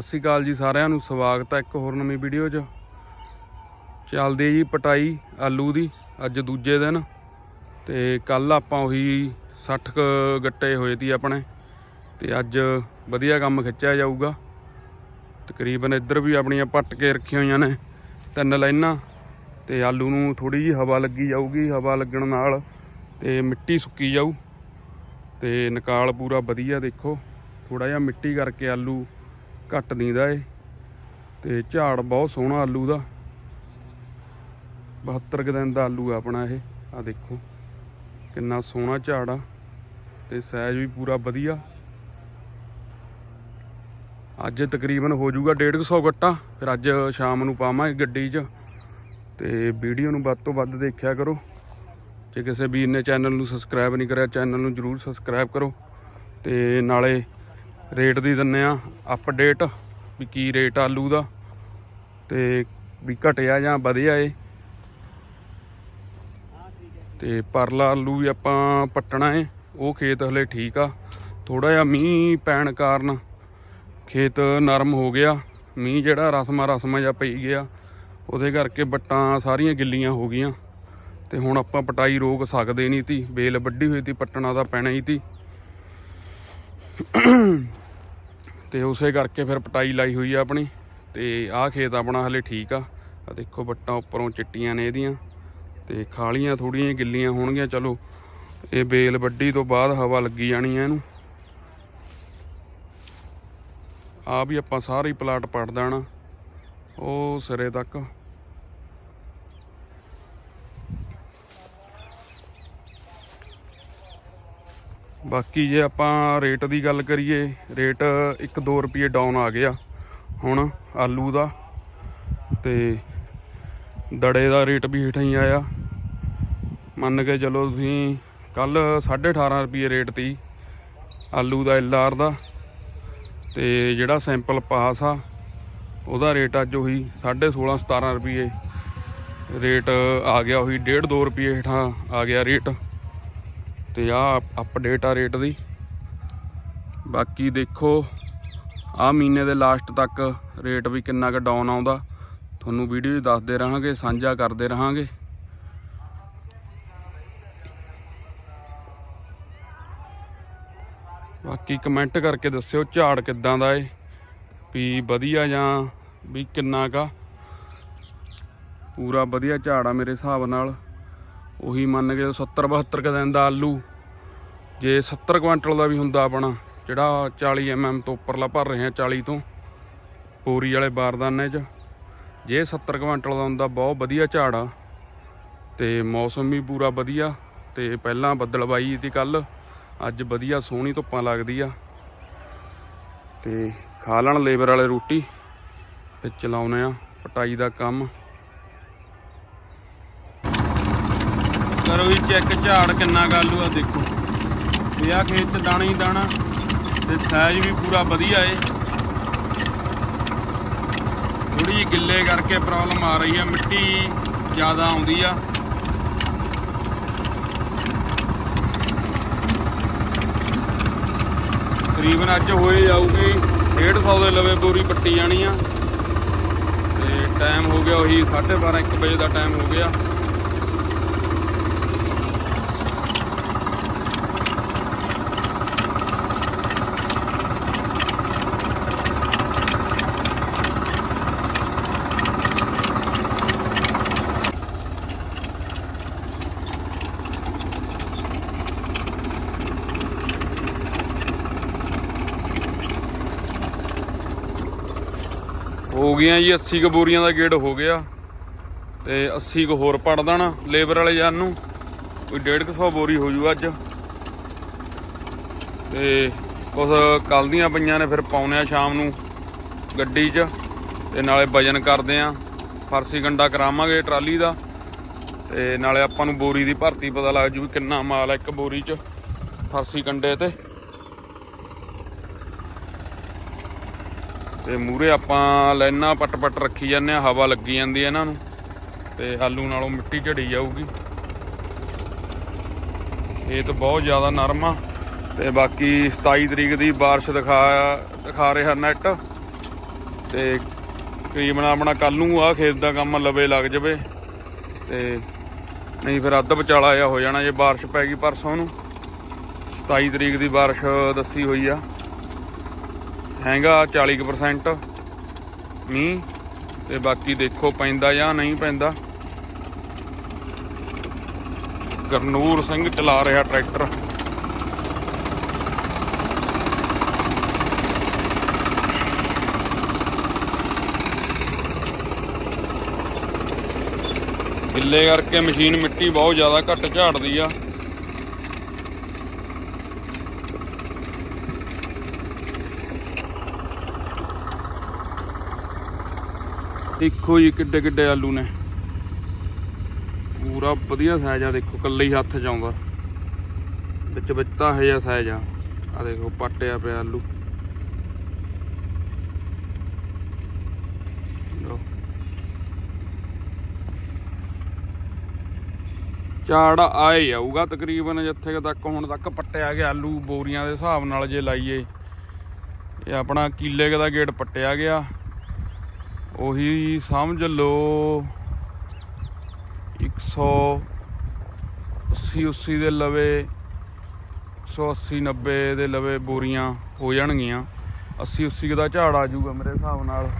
ਸਤਿ ਸ਼੍ਰੀ ਅਕਾਲ ਜੀ ਸਾਰਿਆਂ ਨੂੰ, ਸਵਾਗਤ ਹੈ ਇੱਕ ਹੋਰ ਨਵੀਂ ਵੀਡੀਓ 'ਚ। ਚੱਲਦੀ ਹੈ ਜੀ ਪਟਾਈ ਆਲੂ ਦੀ, ਅੱਜ ਦੂਜੇ ਦਿਨ। ਤੇ ਕੱਲ ਆਪਾਂ ਉਹੀ 60 ਕ ਗੱਟੇ ਹੋਏ ਸੀ ਆਪਣੇ, ਤੇ ਅੱਜ ਵਧੀਆ ਕੰਮ ਖਿੱਚਿਆ ਜਾਊਗਾ। ਤਕਰੀਬਨ ਇੱਧਰ ਵੀ ਆਪਣੀਆਂ ਪੱਟ ਕੇ ਰੱਖੀਆਂ ਹੋਈਆਂ ਨੇ, ਤਿੰਨ ਲਾਈਨਾਂ। ਤੇ ਆਲੂ ਨੂੰ ਥੋੜੀ ਜੀ ਹਵਾ ਲੱਗੀ ਜਾਊਗੀ, ਹਵਾ ਲੱਗਣ ਨਾਲ ਤੇ ਮਿੱਟੀ ਸੁੱਕੀ ਜਾਊ। ਤੇ ਨਿਕਾਲ ਪੂਰਾ ਵਧੀਆ ਦੇਖੋ ਥੋੜਾ ਜਿਹਾ ਮਿੱਟੀ ਕਰਕੇ ਆਲੂ ਘੱਟ ਨੀਂਦਾ ਏ ਤੇ ਝਾੜ ਬਹੁਤ ਸੋਹਣਾ ਆਲੂ ਦਾ। 72 ਕੁ ਦਿਨ ਦਾ ਆਲੂ ਆ ਆਪਣਾ ਇਹ। ਆ ਦੇਖੋ, ਕਿੰਨਾ ਸੋਹਣਾ ਝਾੜ ਆ। ਤੇ ਸਾਈਜ਼ ਵੀ ਪੂਰਾ ਵਧੀਆ। ਅੱਜ ਤਕਰੀਬਨ ਹੋ ਜਾਊਗਾ 150 ਗੱਟਾ। ਫਿਰ ਅੱਜ ਸ਼ਾਮ ਨੂੰ ਪਾਵਾਂਗੇ ਗੱਡੀ 'ਚ। ਤੇ ਵੀਡੀਓ ਨੂੰ ਵੱਧ ਤੋਂ ਵੱਧ ਦੇਖਿਆ ਕਰੋ। ਜੇ ਕਿਸੇ ਵੀਰ ਨੇ ਚੈਨਲ ਨੂੰ ਸਬਸਕ੍ਰਾਈਬ ਨਹੀਂ ਕਰਿਆ, ਚੈਨਲ ਨੂੰ ਜਰੂਰ ਸਬਸਕ੍ਰਾਈਬ ਕਰੋ। ਤੇ ਨਾਲੇ ਰੇਟ ਦੀ ਦਿੰਨੇ ਆ ਅਪਡੇਟ ਵੀ ਕੀ ਰੇਟ ਆਲੂ ਦਾ ਤੇ ਵੀ ਘਟਿਆ ਜਾਂ ਵਧਿਆ ਏ। ਤੇ ਪਰਲਾ ਆਲੂ ਵੀ ਆਪਾਂ ਪੱਟਣਾ ਏ, ਉਹ ਖੇਤ ਹਲੇ ਠੀਕ ਆ। ਥੋੜਾ ਜਿਹਾ ਮੀਂਹ ਪੈਣ ਕਾਰਨ ਖੇਤ ਨਰਮ ਹੋ ਗਿਆ। ਮੀਂਹ ਜਿਹੜਾ ਰਸਮਾ ਰਸਮਾ ਜਿਹਾ ਪਈ ਗਿਆ। ਉਹਦੇ ਕਰਕੇ ਬੱਟਾਂ ਸਾਰੀਆਂ ਗਿੱਲੀਆਂ ਹੋ ਗਈਆਂ। ਤੇ ਹੁਣ ਆਪਾਂ ਪਟਾਈ ਰੋਕ ਸਕਦੇ ਨਹੀਂ ਤੀ। ਬੇਲ ਵੱਡੀ ਹੋਈ ਤੀ, ਪੱਟਣਾ ਤਾਂ ਪੈਣਾ ਹੀ ਤੀ। ਤੇ ਉਸੇ ਕਰਕੇ ਫਿਰ ਪਟਾਈ ਲਾਈ ਹੋਈ ਆ ਆਪਣੀ ਤੇ ਆਹ ਖੇਤ ਆਪਣਾ ਹਲੇ ਠੀਕ ਆ। ਆ ਦੇਖੋ ਬੱਟਾਂ ਉੱਪਰੋਂ ਚਿੱਟੀਆਂ ਨੇ ਇਹਦੀਆਂ ਤੇ ਖਾਲੀਆਂ ਥੋੜੀਆਂ ਗਿੱਲੀਆਂ ਹੋਣਗੀਆਂ, ਚਲੋ। ਇਹ ਬੇਲ ਵੱਡੀ ਤੋਂ ਬਾਅਦ ਹਵਾ ਲੱਗੀ ਜਾਣੀ ਆ ਇਹਨੂੰ। ਆ ਵੀ ਆਪਾਂ ਸਾਰਾ ਪਲਾਟ ਪੜ ਦੇਣਾ, ਉਹ ਸਿਰੇ ਤੱਕ। ਬਾਕੀ ਜੇ ਆਪਾਂ ਰੇਟ ਦੀ ਗੱਲ ਕਰੀਏ, ਰੇਟ 1-2 ਰੁਪਏ ਡਾਊਨ ਆ ਗਿਆ ਹੁਣ ਆਲੂ ਦਾ ਤੇ ਦੜੇ ਦਾ ਰੇਟ ਵੀ ਹੇਠਾਂ ਹੀ ਆਇਆ। ਮੰਨ ਕੇ ਚਲੋ ਤੁਸੀਂ ਕੱਲ 18.5 ਰੁਪਏ ਰੇਟ ਤੀ ਆਲੂ ਦਾ ਐਲਆਰ ਦਾ ਤੇ ਜਿਹੜਾ ਸੈਂਪਲ ਪਾਸ ਆ, ਉਹਦਾ ਰੇਟ ਅੱਜ ਉਹੀ 16.5 17 ਰੁਪਏ ਰੇਟ ਆ ਗਿਆ, ਉਹੀ 1.5 2 ਰੁਪਏ ਹੇਠਾਂ ਆ ਗਿਆ ਰੇਟ। ਤੇ ਆ ਅਪਡੇਟ ਆ ਰੇਟ ਦੀ। ਬਾਕੀ ਦੇਖੋ, ਆ ਮਹੀਨੇ ਦੇ ਲਾਸਟ ਤੱਕ ਰੇਟ ਵੀ ਕਿੰਨਾ ਕੁ ਡਾਊਨ ਆਉਂਦਾ। ਤੁਹਾਨੂੰ ਵੀਡੀਓ ਦੱਸਦੇ ਰਹਾਂਗੇ, ਸਾਂਝਾ ਕਰਦੇ ਰਹਾਂਗੇ। ਬਾਕੀ ਕਮੈਂਟ ਕਰਕੇ ਦੱਸਿਓ ਝਾੜ ਕਿੱਦਾਂ ਦਾ ਏ, ਵੀ ਵਧੀਆ ਜਾਂ ਵੀ ਕਿੰਨਾ ਕਾ ਪੂਰਾ ਵਧੀਆ ਝਾੜ ਆ ਮੇਰੇ ਹਿਸਾਬ ਨਾਲ। ਉਹੀ ਮੰਨ ਕੇ 70 72 ਕ ਦਿਨ ਦਾ ਆਲੂ। ਜੇ 70 ਕੁਇੰਟਲ ਦਾ ਵੀ ਹੁੰਦਾ ਆਪਣਾ, ਜਿਹੜਾ 40 ਐਮਐਮ ਤੋਂ ਉੱਪਰਲਾ ਭਰ ਰਹੇ ਆ 40 ਤੋਂ ਪੋਰੀ ਵਾਲੇ ਬਾਰਦਾਨੇ 'ਚ, ਜੇ 70 ਕੁਇੰਟਲ ਦਾ ਹੁੰਦਾ ਬਹੁਤ ਵਧੀਆ ਝਾੜ ਆ ਤੇ ਮੌਸਮ ਵੀ ਪੂਰਾ ਵਧੀਆ, ਤੇ ਪਹਿਲਾਂ ਬੱਦਲਵਾਈ ਸੀ ਕੱਲ ਅੱਜ ਵਧੀਆ ਸੋਹਣੀ ਧੁੱਪਾਂ ਲੱਗਦੀ ਆ। ਤੇ ਖਾ ਲੈਣ ਲੇਬਰ ਵਾਲੇ ਰੋਟੀ, ਤੇ ਚਲਾਉਨੇ ਆ ਪਟਾਈ ਦਾ ਕੰਮ। ਕਰੋ ਵੀ ਚੈੱਕ ਝਾੜ ਕਿੰਨਾ ਗਾਲੂ ਆ ਦੇਖੋ। ਇਹ ਆ ਖੇਤ ਚ ਦਾਣਾ ਹੀ ਦਾਣਾ, ਤੇ ਸਾਈਜ਼ ਵੀ ਪੂਰਾ ਵਧੀਆ ਏ। ਥੋੜੀ ਜਿਹੀ ਗਿੱਲੇ ਕਰਕੇ ਪ੍ਰੋਬਲਮ ਆ ਰਹੀ ਆ, ਮਿੱਟੀ ਜ਼ਿਆਦਾ ਆਉਂਦੀ ਆ। ਤਕਰੀਬਨ ਅੱਜ ਹੋਏ ਜਾਊਗੀ 150 ਦੇ ਲਵੇ ਬੋਰੀ ਪੱਟੀ ਜਾਣੀ ਆ। ਤੇ ਟਾਈਮ ਹੋ ਗਿਆ ਉਹੀ 12:30 1 ਵਜੇ ਦਾ ਟਾਈਮ ਹੋ ਗਿਆ। ਹੋ ਗਈਆਂ ਜੀ 80 ਕੁ ਬੋਰੀਆਂ ਦਾ ਗੇੜ ਹੋ ਗਿਆ। ਤੇ 80 ਕੁ ਹੋਰ ਪੜ ਦੇਣਾ, ਲੇਬਰ ਵਾਲੇ ਜਾਨ ਨੂੰ। ਕੋਈ 150 ਬੋਰੀ ਹੋ ਜੂ ਅੱਜ। ਤੇ ਕੁਝ ਕੱਲ ਦੀਆਂ ਪਈਆਂ ਨੇ, ਫਿਰ ਪਾਉਨੇ ਆ ਸ਼ਾਮ ਨੂੰ ਗੱਡੀ 'ਚ। ਤੇ ਨਾਲੇ ਵਜਨ ਕਰਦੇ ਆ। ਫਰਸੀ ਗੰਡਾ ਕਰਾਵਾਂਗੇ ਟਰਾਲੀ ਦਾ। ਤੇ ਨਾਲੇ ਆਪਾਂ ਨੂੰ ਬੋਰੀ ਦੀ ਭਰਤੀ ਪਤਾ ਲੱਗ ਜੂ ਵੀ ਕਿੰਨਾ ਮਾਲ ਹੈ ਇੱਕ ਬੋਰੀ 'ਚ, ਫਰਸੀ ਕੰਡੇ ਤੇ। ਤੇ ਮੂਰੇ ਆਪਾਂ ਲਾਈਨਾਂ ਪੱਟ ਪੱਟ ਰੱਖੀ ਜਾਂਦੇ ਆ ਹਵਾ ਲੱਗੀ ਜਾਂਦੀ ਹੈ ਇਹਨਾਂ ਨੂੰ। ਤੇ ਆਲੂ ਨਾਲੋਂ ਮਿੱਟੀ ਝੜੀ ਜਾਊਗੀ। ਇਹ ਤਾਂ ਬਹੁਤ ਜ਼ਿਆਦਾ ਨਰਮ ਆ। ਤੇ ਬਾਕੀ 27 ਤਰੀਕ ਦੀ ਬਾਰਿਸ਼ ਦਿਖਾ ਦਿਖਾ ਰਿਹਾ ਨੈਟ। ਤੇ ਤਕਰੀਬਨ ਆਪਣਾ ਕੱਲ ਨੂੰ ਆ ਖੇਤ ਦਾ ਕੰਮ ਲਵੇ ਲੱਗ ਜਾਵੇ। ਤੇ ਨਹੀਂ ਫਿਰ ਅੱਧ ਵਿਚਾਲਾ ਆ ਹੋ ਜਾਣਾ ਜੇ ਬਾਰਿਸ਼ ਪੈ ਗਈ ਪਰਸੋਂ ਨੂੰ। 27 ਤਰੀਕ ਦੀ ਬਾਰਿਸ਼ ਦੱਸੀ ਹੋਈ ਆ। ਹੈਗਾ 40% ਮੀਂਹ, ਤੇ ਬਾਕੀ ਦੇਖੋ ਪੈਂਦਾ ਜਾਂ ਨਹੀਂ ਪੈਂਦਾ। ਗਰਨੂਰ ਸਿੰਘ ਚਲਾ ਰਿਹਾ ਟਰੈਕਟਰ। ਗਿੱਲੇ ਕਰਕੇ ਮਸ਼ੀਨ ਮਿੱਟੀ ਬਹੁਤ ਜ਼ਿਆਦਾ ਘੱਟ ਝਾੜਦੀ ਆ। ਦੇਖੋ ਜੀ ਕਿੱਡੇ ਕਿੱਡੇ ਆਲੂ ਨੇ। ਪੂਰਾ ਵਧੀਆ ਸਾਈਜ਼ ਆ, ਦੇਖੋ ਕੱਲੇ ਹੀ ਹੱਥ 'ਚ ਆਉਂਦਾ। ਵਿੱਚ ਵਿੱਚ ਤਾਂ ਇਹ ਜਿਹਾ ਸਾਈਜ਼ ਆ। ਆ ਦੇਖੋ ਪੱਟਿਆ ਪਿਆ ਆਲੂ। ਲਓ। ਝਾੜ ਆਏ ਆਊਗਾ ਤਕਰੀਬਨ ਜਿੱਥੇ ਤੱਕ ਹੁਣ ਤੱਕ ਪੱਟਿਆ ਗਿਆ ਆਲੂ ਬੋਰੀਆਂ ਦੇ ਹਿਸਾਬ ਨਾਲ ਜੇ ਲਾਈਏ। ਇਹ ਆਪਣਾ ਕੀਲੇ ਕੁ ਦਾ ਗੇਟ ਪੱਟਿਆ ਗਿਆ। ਉਹੀ ਸਮਝ ਲਓ। 180 80 ਦੇ ਲਵੇ 180 90 ਦੇ ਲਵੇ ਬੋਰੀਆਂ ਹੋ ਜਾਣਗੀਆਂ। 80 80 ਦਾ ਝਾੜ ਆ ਜਾਊਗਾ ਮੇਰੇ ਹਿਸਾਬ ਨਾਲ।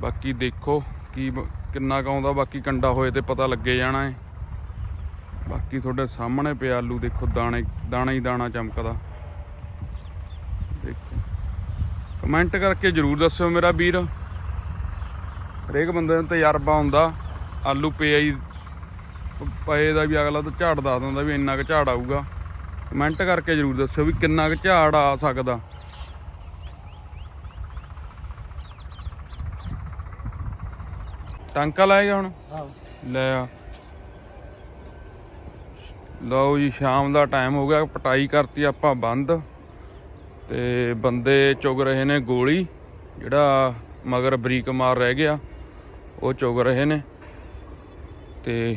ਬਾਕੀ ਦੇਖੋ ਕੀ ਕਿੰਨਾ ਕੁ ਆਉਂਦਾ, ਬਾਕੀ ਕੰਡਾ ਹੋਏ ਤੇ ਪਤਾ ਲੱਗੇ ਜਾਣਾ ਹੈ ਬਾਕੀ ਤੁਹਾਡੇ ਸਾਹਮਣੇ ਪਿਆ ਆਲੂ, ਦੇਖੋ ਦਾਣੇ, ਦਾਣਾ ਹੀ ਦਾਣਾ ਚਮਕਦਾ। ਦੇਖੋ। ਕਮੈਂਟ ਕਰਕੇ ਜਰੂਰ ਦੱਸਿਓ ਮੇਰਾ ਵੀਰ। ਹਰੇਕ ਬੰਦੇ ਨੂੰ ਤਜਰਬਾ ਹੁੰਦਾ ਆਲੂ ਪਿਆ ਹੀ ਪ- ਪਏ ਦਾ ਵੀ ਅਗਲਾ ਤਾਂ ਝਾੜ ਦੱਸ ਦਿੰਦਾ ਵੀ ਇੰਨਾ ਕੁ ਝਾੜ ਆਊਗਾ। ਕਮੈਂਟ ਕਰਕੇ ਜਰੂਰ ਦੱਸਿਓ ਵੀ ਕਿੰਨਾ ਕੁ ਝਾੜ ਆ ਸਕਦਾ। ਟਾਂਕਾ ਲਾਏਗਾ ਹੁਣ? ਲੈ ਆ। ਲਓ ਜੀ ਸ਼ਾਮ ਦਾ ਟਾਈਮ ਹੋ ਗਿਆ ਪਟਾਈ ਕਰਤੀ ਆਪਾਂ ਬੰਦ। ਤੇ ਬੰਦੇ ਚੁਗ ਰਹੇ ਨੇ ਗੋਲੀ ਜਿਹੜਾ ਮਗਰ ਬਰੀਕ ਮਾਰ ਰਹਿ ਗਿਆ। ਉਹ ਚੁਗ ਰਹੇ ਨੇ ਤੇ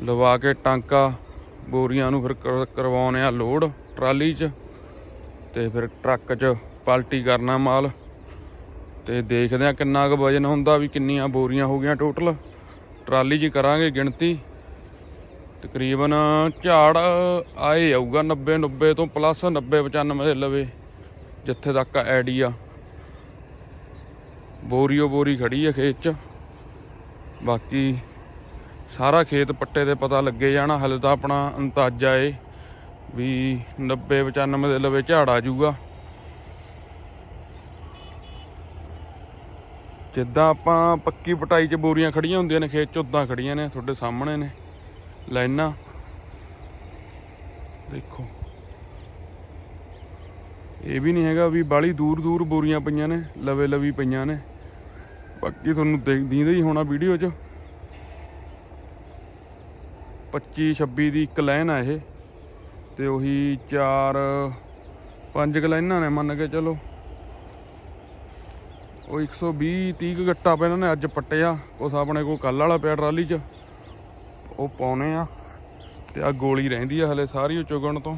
ਲਵਾ ਕੇ ਟਾਂਕਾ ਬੋਰੀਆਂ ਨੂੰ ਫਿਰ ਕਰ- ਕਰਵਾਉਣੇ ਆ ਲੋਡ ਟਰਾਲੀ 'ਚ ਤੇ ਫਿਰ ਟਰੱਕ 'ਚ ਪਲਟੀ ਕਰਨਾ ਮਾਲ ਤੇ ਦੇਖਦੇ ਆ ਕਿੰਨਾ ਕੁ ਵਜਨ ਹੁੰਦਾ ਵੀ ਕਿੰਨੀਆਂ ਬੋਰੀਆਂ ਹੋ ਗਈਆਂ ਟੋਟਲ। ਟਰਾਲੀ 'ਚ ਕਰਾਂਗੇ ਗਿਣਤੀ। ਤਕਰੀਬਨ ਝਾੜ ਆਏ ਆਊਗਾ 90 90 ਤੋਂ ਪਲੱਸ 90 95 ਦੇ ਲਵੇ, ਜਿੱਥੇ ਤੱਕ ਆਈਡੀਆ ਬੋਰੀਓ ਬੋਰੀ ਖੜੀ ਹੈ ਖੇਤ 'ਚ। ਬਾਕੀ ਸਾਰਾ ਖੇਤ ਪੱਟੇ ਤੇ ਪਤਾ ਲੱਗੇ ਜਾਣਾ, ਹਲੇ ਤਾਂ ਆਪਣਾ ਅੰਦਾਜ਼ਾ ਏ ਵੀ 90 95 ਦੇ ਲਵੇ ਝਾੜ ਆ ਜਾਊਗਾ। ਜਿੱਦਾਂ ਆਪਾਂ ਪੱਕੀ ਪਟਾਈ 'ਚ ਬੋਰੀਆਂ ਖੜੀਆਂ ਹੁੰਦੀਆਂ ਨੇ, ਖੇਤ 'ਚ ਉਦਾਂ ਖੜੀਆਂ ਨੇ, ਤੁਹਾਡੇ ਸਾਹਮਣੇ ਨੇ ਲਾਈਨਾਂ। ਦੇਖੋ। ਇਹ ਵੀ ਨਹੀਂ ਹੈਗਾ ਵੀ ਬਾਲੀ ਦੂਰ ਦੂਰ ਬੋਰੀਆਂ ਪਈਆਂ ਨੇ ਲਵੇ ਲਵੀ ਪਈਆਂ ਨੇ। ਬਾਕੀ ਤੁਹਾਨੂੰ ਦੇਖ ਦੀਂਦਾ ਹੀ ਹੋਣਾ ਵੀਡੀਓ 'ਚ। 25 26 ਦੀ ਇੱਕ ਲਾਈਨ ਆ ਇਹ। ਤੇ ਉਹੀ 4 5 ਕੁ ਲਾਈਨਾਂ ਨੇ ਮੰਨ ਕੇ ਚਲੋ। ਉਹ 120 30 ਕੁ ਗੱਟਾ ਪਿਆ ਇਹਨਾਂ ਨੇ ਅੱਜ ਪੱਟਿਆ। ਉਸ ਆਪਣੇ ਕੋਲ ਕੱਲ ਵਾਲਾ ਪਿਆ ਟਰਾਲੀ 'ਚ। ਉਹ ਪਾਉਨੇ ਆ। ਤੇ ਆ ਗੋਲੀ ਰਹਿੰਦੀ ਆ ਹਲੇ ਸਾਰੀ ਚੁਗਣ ਤੋਂ।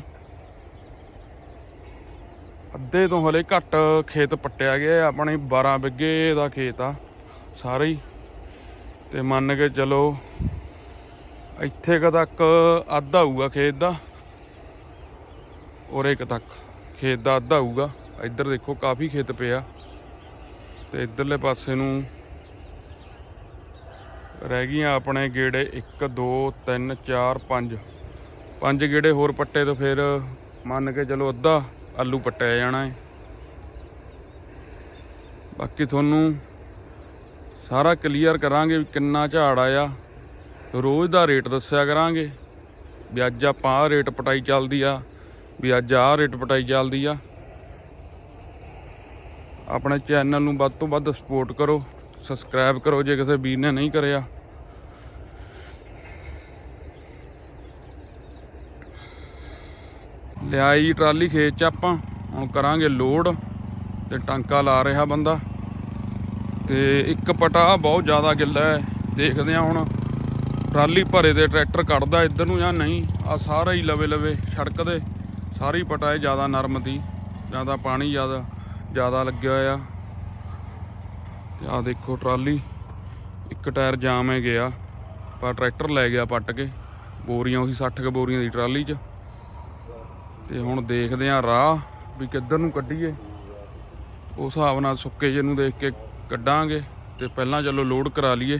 ਅੱਧੇ ਤੋਂ ਹਲੇ ਘੱਟ ਖੇਤ ਪੱਟਿਆ ਗਿਆ। ਆਪਣੇ 12 ਬਿੱਗੇ ਦਾ ਖੇਤ ਆ। ਸਾਰੇ ਹੀ। ਤੇ ਮੰਨ ਕੇ ਚਲੋ, ਇੱਥੇ ਕ ਤੱਕ ਅੱਧਾ ਹੋਊਗਾ ਖੇਤ ਦਾ ਔਰ ਇੱਕ ਤੱਕ। ਖੇਤ ਦਾ ਅੱਧਾ ਹੋਊਗਾ ਇੱਧਰ ਦੇਖੋ ਕਾਫੀ ਖੇਤ ਪਿਆ। ਤੇ ਇੱਧਰਲੇ ਪਾਸੇ ਨੂੰ ਰਹਿ ਗਈਆਂ ਆਪਣੇ ਗੇੜੇ 1 2 3 4 5 ਪੰਜ ਗੇੜੇ ਹੋਰ ਪੱਟੇ ਤੋਂ ਫਿਰ ਮੰਨ ਕੇ ਚਲੋ ਅੱਧਾ ਆਲੂ ਪੱਟਿਆ ਜਾਣਾ ਹੈ ਬਾਕੀ ਤੁਹਾਨੂੰ ਸਾਰਾ ਕਲੀਅਰ ਕਰਾਂਗੇ ਵੀ ਕਿੰਨਾ ਝਾੜ ਆਇਆ। ਰੋਜ਼ ਦਾ ਰੇਟ ਦੱਸਿਆ ਕਰਾਂਗੇ ਵੀ ਅੱਜ ਆਪਾਂ ਆਹ ਰੇਟ ਪਟਾਈ ਚੱਲਦੀ ਆ, ਵੀ ਅੱਜ ਆਹ ਰੇਟ ਪਟਾਈ ਚੱਲਦੀ ਆ। ਆਪਣੇ ਚੈਨਲ ਨੂੰ ਵੱਧ ਤੋਂ ਵੱਧ ਸਪੋਰਟ ਕਰੋ ਸਬਸਕ੍ਰਾਈਬ ਕਰੋ ਜੇ ਕਿਸੇ ਵੀਰ ਨੇ ਨਹੀਂ ਕਰਿਆ। ਲਿਆਈ ਟਰਾਲੀ ਖੇਤ ਚ ਆਪਾਂ, ਹੁਣ ਕਰਾਂਗੇ ਲੋਡ ਤੇ ਟਾਂਕਾ ਲਾ ਰਿਹਾ ਬੰਦਾ। ਤੇ ਇੱਕ ਪਟਾ ਬਹੁਤ ਜ਼ਿਆਦਾ ਗਿੱਲਾ ਹੈ। ਦੇਖਦੇ ਆ ਹੁਣ। ਟਰਾਲੀ ਭਰੇ ਦੇ ਟਰੈਕਟਰ ਕੱਢਦਾ ਇੱਧਰ ਨੂੰ ਜਾਂ ਨਹੀਂ। ਆ ਸਾਰਾ ਹੀ ਲਵੇ ਲਵੇ ਸੜਕ ਦੇ। ਸਾਰੀ ਪਟਾ ਇਹ ਜ਼ਿਆਦਾ ਨਰਮ ਦੀ। ਜ਼ਿਆਦਾ ਪਾਣੀ ਜ਼ਿਆਦਾ ਜ਼ਿਆਦਾ ਲੱਗਿਆ ਹੋਇਆ। ਤੇ ਆ ਦੇਖੋ ਟਰਾਲੀ। ਇੱਕ ਟਾਇਰ ਜਾਮ ਹੈ ਗਿਆ। ਪਰ ਟਰੈਕਟਰ ਲੈ ਗਿਆ ਪੱਟ ਕੇ। ਬੋਰੀਆਂ ਉਹੀ 60 ਕੁ ਬੋਰੀਆਂ ਦੀ ਟਰਾਲੀ 'ਚ। ਤੇ ਹੁਣ ਦੇਖਦੇ ਆਂ ਰਾਹ ਵੀ ਕਿੱਧਰ ਨੂੰ ਕੱਢੀਏ। ਉਸ ਹਿਸਾਬ ਨਾਲ ਸੁੱਕੇ ਜਿਹੇ ਨੂੰ ਦੇਖ ਕੇ ਕੱਢਾਂਗੇ ਤੇ ਪਹਿਲਾਂ ਚਲੋ ਲੋਡ ਕਰਾ ਲਈਏ।